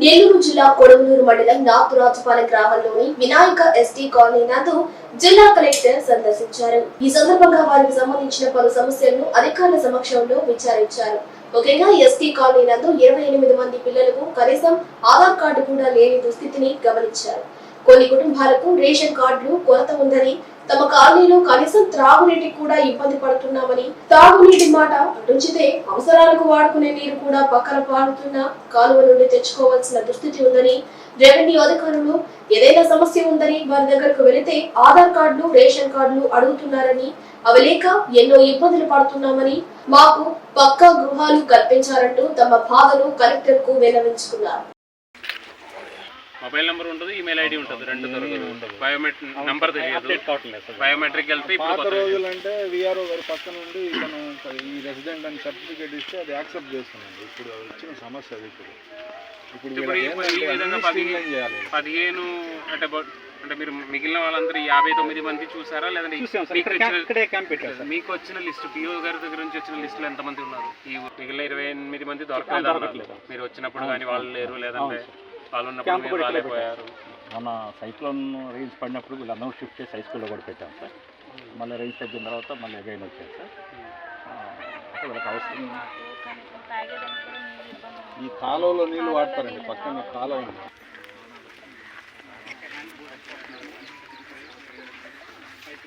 నెల్లూరు జిల్లా కొడవలూరు మండలం నాతురాజుపాలెం గ్రామంలోని వినాయక ఎస్టీ కాలనీ నందు జిల్లా కలెక్టర్ సందర్శించారు. ఈ సందర్భంగా వారికి సంబంధించిన పలు సమస్యలను అధికారుల సమక్షంలో విచారించారు. ముఖ్యంగా ఎస్టీ కాలనీ నందు ఇరవై ఎనిమిది మంది పిల్లలకు కనీసం ఆధార్ కార్డు కూడా లేని దుస్థితిని గమనించారు. కొన్ని కుటుంబాలకు రేషన్ కార్డులు కొరత ఉందని తమ కాలనీలో కనీసం త్రాగునీటికి కూడా ఇబ్బంది పడుతున్నామని తాగునీటి మాట రుచితే అవసరాలకు వాడుకునే నీరు కూడా పక్కన పారుతున్న కాలువ నుండి తెచ్చుకోవాల్సిన దుస్థితి ఉందని రెవెన్యూ అధికారులు ఏదైనా సమస్య ఉందని వారి దగ్గరకు వెళితే ఆధార్ కార్డులు రేషన్ కార్డులు అడుగుతున్నారని అవి లేక ఎన్నో ఇబ్బందులు పడుతున్నామని మాకు పక్కా గృహాలు కల్పించారంటూ తమ బాధను కలెక్టర్కు విన్నవించుకున్నారు. మొబైల్ నెంబర్ ఉంటుంది ఈమెయిల్ ఐడి ఉంటుంది రెండు బయోమెట్రిక్ నెంబర్ తెలియదు. బయోమెట్రిక్ వెళ్తే ఇప్పుడు రోజులు అంటే విఆర్ఓ గారి పక్క నుండి ఇతను ఈ రెసిడెంట్ అని సర్టిఫికేట్ ఇస్తే అది యాక్సెప్ట్ చేస్తున్నాడు. ఇప్పుడు వచ్చిన సమస్య అది ఇప్పుడు. ఇప్పుడు పదిహేను అంటే అంటే మీరు మిగిలిన వాళ్ళందరూ యాభై తొమ్మిది మంది చూసారా? లేదంటే మీకు వచ్చిన లిస్ట్ పిఓ గారి దగ్గర నుంచి వచ్చిన లిస్టులో ఎంతమంది ఉన్నారు? ఈ మిగిలిన ఇరవై ఎనిమిది మంది దొరకలేదు. మీరు వచ్చినప్పుడు కానీ వాళ్ళు లేరు లేదంటే వాళ్ళు ఉన్నప్పుడు రాలేకపోయారు? మన సైక్లోన్ రేంజ్ పడినప్పుడు వీళ్ళందరూ షిఫ్ట్ చేసి హై స్కూల్లో కూడా పెట్టాం సార్. మళ్ళీ రేంజ్ తగ్గిన తర్వాత మళ్ళీ అగైన్ వచ్చారు సార్. అంటే వీళ్ళకి అవసరం ఈ కాలువలో నీళ్ళు వాడతారండి పక్కన కాలువ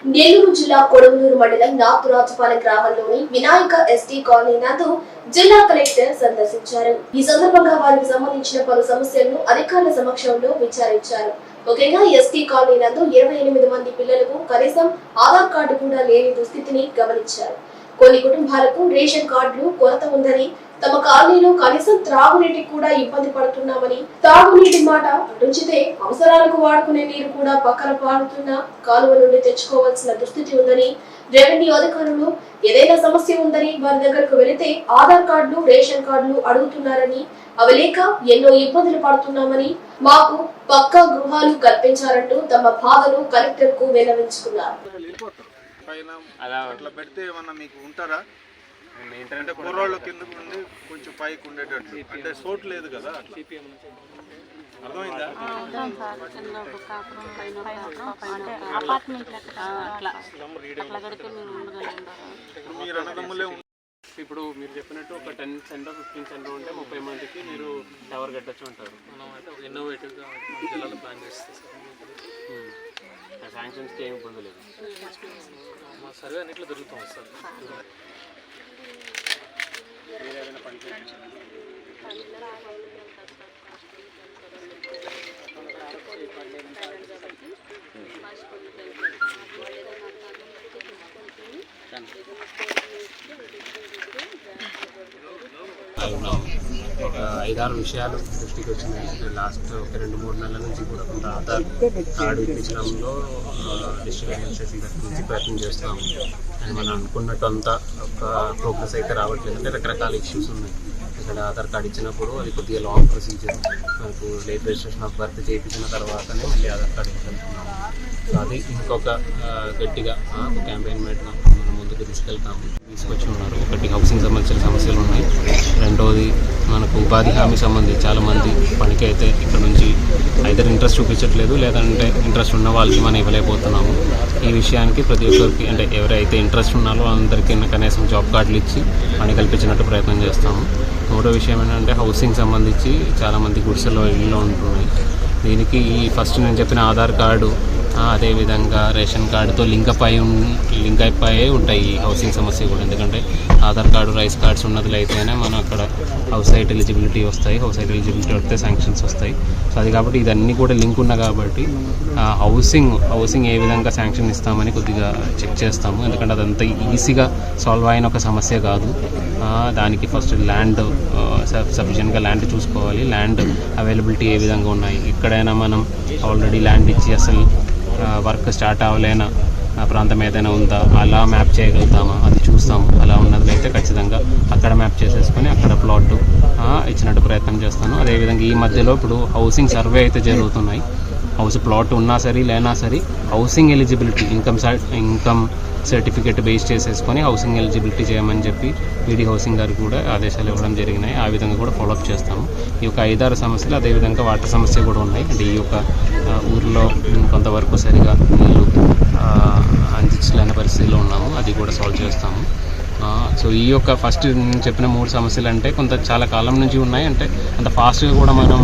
నెల్లూరు జిల్లా కొడవలూరు మండలం నాతురాజుపాలెం గ్రామంలోని వినాయక ఎస్టీ కాలనీ నందు జిల్లా కలెక్టర్ సందర్శించారు. ఈ సందర్భంగా వారికి సంబంధించిన పలు సమస్యలను అధికారుల సమక్షంలో విచారించారు. ముఖ్యంగా ఎస్టీ కాలనీ నందు ఇరవై ఎనిమిది మంది పిల్లలకు కనీసం ఆధార్ కార్డు కూడా లేని దుస్థితిని గమనించారు. కొన్ని కుటుంబాలకు రేషన్ కార్డులు కొరత ఉందని తమ కాలనీలో కనీసం త్రాగునీటికి కూడా ఇబ్బంది పడుతున్నామని తాగునీటి మాట రుచితే అవసరాలకు వాడుకునే నీరు కూడా పక్కన పారుతున్న కాలువ నుండి తెచ్చుకోవాల్సిన దుస్థితి ఉందని రెవెన్యూ అధికారులు ఏదైనా సమస్య ఉందని వారి దగ్గరకు వెళితే ఆధార్ కార్డులు రేషన్ కార్డులు అడుగుతున్నారని అవి లేక ఎన్నో ఇబ్బందులు పడుతున్నామని మాకు పక్కా గృహాలు కల్పించారంటూ తమ బాధను కలెక్టర్కు విన్నవించుకున్నారు. పైన అలా అట్లా పెడితే ఏమన్నా మీకు ఉంటారా? ఏంటంటే కుర్రోళ్ళు కిందకు ఉండి కొంచెం పైకి ఉండేటట్టు అంటే సోటు లేదు కదా అర్థమైందా? అంటే అపార్ట్మెంట్ అట్లా అట్లా. కడితే మీరు ఉండగలంటారా ఇప్పుడు మీరు అన్నదమ్ములే. ఇప్పుడు మీరు చెప్పినట్టు ఒక టెన్ సెంట్ ఫిఫ్టీన్ సెంట్ ఉంటే ముప్పై మందికి మీరు టవర్ కట్టచ్చు అంటారు. మనం అయితే ఒక ఇన్నోవేటివ్గా జిల్లాలో ప్లాన్ చేస్తే శాంక్షన్స్కి ఏమి ఇబ్బంది లేదు. మా సర్వే అన్నిట్లో దొరుకుతాం సార్. ఒక ఐదారు విషయాలు దృష్టికి వచ్చినాయి. లాస్ట్ ఒక రెండు మూడు నెలల నుంచి కూడా కొంత ఆధార్ కార్డు ఇప్పించడంలో డిస్ట్రిక్ట్ అడ్మినిస్ట్రేషన్ నుంచి ప్రయత్నం చేస్తాము అండ్ మనం అనుకున్నట్టు అంతా ఒక ప్రోగ్రెస్ అయితే రావట్లేదు. అంటే రకరకాల ఇష్యూస్ ఉన్నాయి. ఇక్కడ ఆధార్ కార్డు ఇచ్చినప్పుడు అది కొద్దిగా లాంగ్ ప్రొసీజర్ మనకు లేట్ రిజిస్ట్రేషన్ ఆఫ్ బర్త్ చేయించిన తర్వాతనే మళ్ళీ ఆధార్ కార్డు ఇవ్వగలుగుతున్నాము సో అది ఇంకొక గట్టిగా ఒక క్యాంపెయిన్ మీట్గా మనము ముందుకు తీసుకెళ్తాము. తీసుకొచ్చి ఉన్నారు. ఒకటి హౌసింగ్ సంబంధించిన సమస్యలు ఉన్నాయి. రెండవది మనకు ఉపాధి హామీ సంబంధించి చాలామంది పనికి అయితే ఇక్కడ నుంచి అయితే ఇంట్రెస్ట్ చూపించట్లేదు లేదంటే ఇంట్రెస్ట్ ఉన్న వాళ్ళకి మనం ఇవ్వలేకపోతున్నాము. ఈ విషయానికి ప్రతి ఒక్కరికి అంటే ఎవరైతే ఇంట్రెస్ట్ ఉన్నారో అందరికీ కనీసం జాబ్ కార్డులు ఇచ్చి పని కల్పించినట్టు ప్రయత్నం చేస్తాము. మూడో విషయం ఏంటంటే హౌసింగ్ సంబంధించి చాలామంది గుడిసెలో ఇళ్ళు ఉంటున్నాయి. దీనికి ఈ ఫస్ట్ నేను చెప్పిన ఆధార్ కార్డు అదేవిధంగా రేషన్ కార్డుతో లింకప్ అయి లింక్ అయిపోయి ఉంటాయి ఈ హౌసింగ్ సమస్య కూడా. ఎందుకంటే ఆధార్ కార్డు రైస్ కార్డ్స్ ఉన్నది అయితేనే మనం అక్కడ హౌస్ సైట్ ఎలిజిబిలిటీ వస్తాయి. హౌస్ సైట్ ఎలిజిబిలిటీ వస్తే శాంక్షన్స్ వస్తాయి. సో అది కాబట్టి ఇదన్నీ కూడా లింక్ ఉన్నా కాబట్టి హౌసింగ్ హౌసింగ్ ఏ విధంగా శాంక్షన్ ఇస్తామని కొద్దిగా చెక్ చేస్తాము. ఎందుకంటే అదంతా ఈజీగా సాల్వ్ అయిన ఒక సమస్య కాదు. దానికి ఫస్ట్ ల్యాండ్ సఫిషియెంట్గా ల్యాండ్ చూసుకోవాలి. ల్యాండ్ అవైలబిలిటీ ఏ విధంగా ఉన్నాయి? ఎక్కడైనా మనం ఆల్రెడీ ల్యాండ్ ఇచ్చి అసలు వర్క్ స్టార్ట్ అవ్వలేన? ఆ ప్రాంతం ఏదైనా ఉందా? అలా మ్యాప్ చేయగలుగుతామా? అది చూస్తాము. అలా ఉన్నది అయితే ఖచ్చితంగా అక్కడ మ్యాప్ చేసేసుకొని అక్కడ ప్లాట్ ఇచ్చినట్టు ప్రయత్నం చేస్తాను. అదేవిధంగా ఈ మధ్యలో ఇప్పుడు హౌసింగ్ సర్వే అయితే జరుగుతున్నాయి. హౌస్ ప్లాట్ ఉన్నా సరే లేనా సరే housing eligibility income income certificate base చేసేసుకొని హౌసింగ్ ఎలిజిబిలిటీ చేయమని చెప్పి ఈడీ హౌసింగ్ గారికి కూడా ఆదేశాలు ఇవ్వడం జరిగినాయి. ఆ విధంగా కూడా ఫాలోఅప్ చేస్తాము. ఈ యొక్క ఐదారు సమస్యలు అదేవిధంగా వాటర్ సమస్య కూడా ఉన్నాయి. అంటే ఈ యొక్క ఊరిలో కొంతవరకు సరిగా నీళ్ళు అందించలేని పరిస్థితిలో ఉన్నాము. అది కూడా సాల్వ్ చేస్తాము. సో ఈ యొక్క ఫస్ట్ నేను చెప్పిన మూడు సమస్యలు అంటే కొంత చాలా కాలం నుంచి ఉన్నాయి. అంటే అంత ఫాస్ట్గా కూడా మనం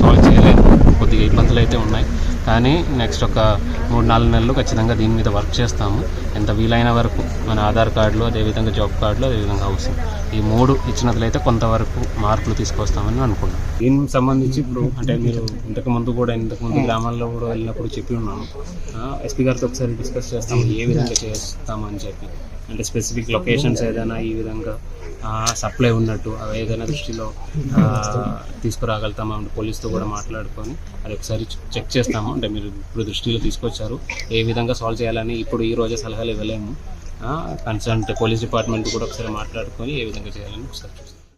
సాల్వ్ చేయలేము కొద్దిగా ఇబ్బందులు అయితే ఉన్నాయి. కానీ నెక్స్ట్ ఒక మూడు నాలుగు నెలలు ఖచ్చితంగా దీని మీద వర్క్ చేస్తాము. ఎంత వీలైన వరకు మన ఆధార్ కార్డులు అదేవిధంగా జాబ్ కార్డులు అదేవిధంగా హౌసింగ్. ఈ మూడు ఇచ్చినట్లయితే కొంతవరకు మార్పులు తీసుకొస్తామని అనుకున్నాం దీనికి సంబంధించి ఇప్పుడు అంటే మీరు ఇంతకు ముందు కూడా ఇంతకు ముందు గ్రామాల్లో కూడా వెళ్ళినప్పుడు చెప్పి ఉన్నాను ఎస్పీ గారితో ఒకసారి డిస్కస్ చేస్తాము ఏ విధంగా చేస్తామని చెప్పి. అంటే స్పెసిఫిక్ లొకేషన్స్ ఏదైనా ఈ విధంగా సప్లై ఉన్నట్టు అవి ఏదైనా దృష్టిలో ఆ, తీసుకురాగలుగుతామా అంటే పోలీస్తో కూడా మాట్లాడుకొని అది ఒకసారి చెక్ చేస్తాము. అంటే మీరు ఇప్పుడు దృష్టిలో తీసుకొచ్చారు. ఏ విధంగా సాల్వ్ చేయాలని ఇప్పుడు ఈ రోజే సలహాలు ఇవ్వలేము. కన్సర్న్ పోలీస్ డిపార్ట్మెంట్ కూడా ఒకసారి మాట్లాడుకొని ఏ విధంగా చేయాలని ఒకసారి చూస్తాం.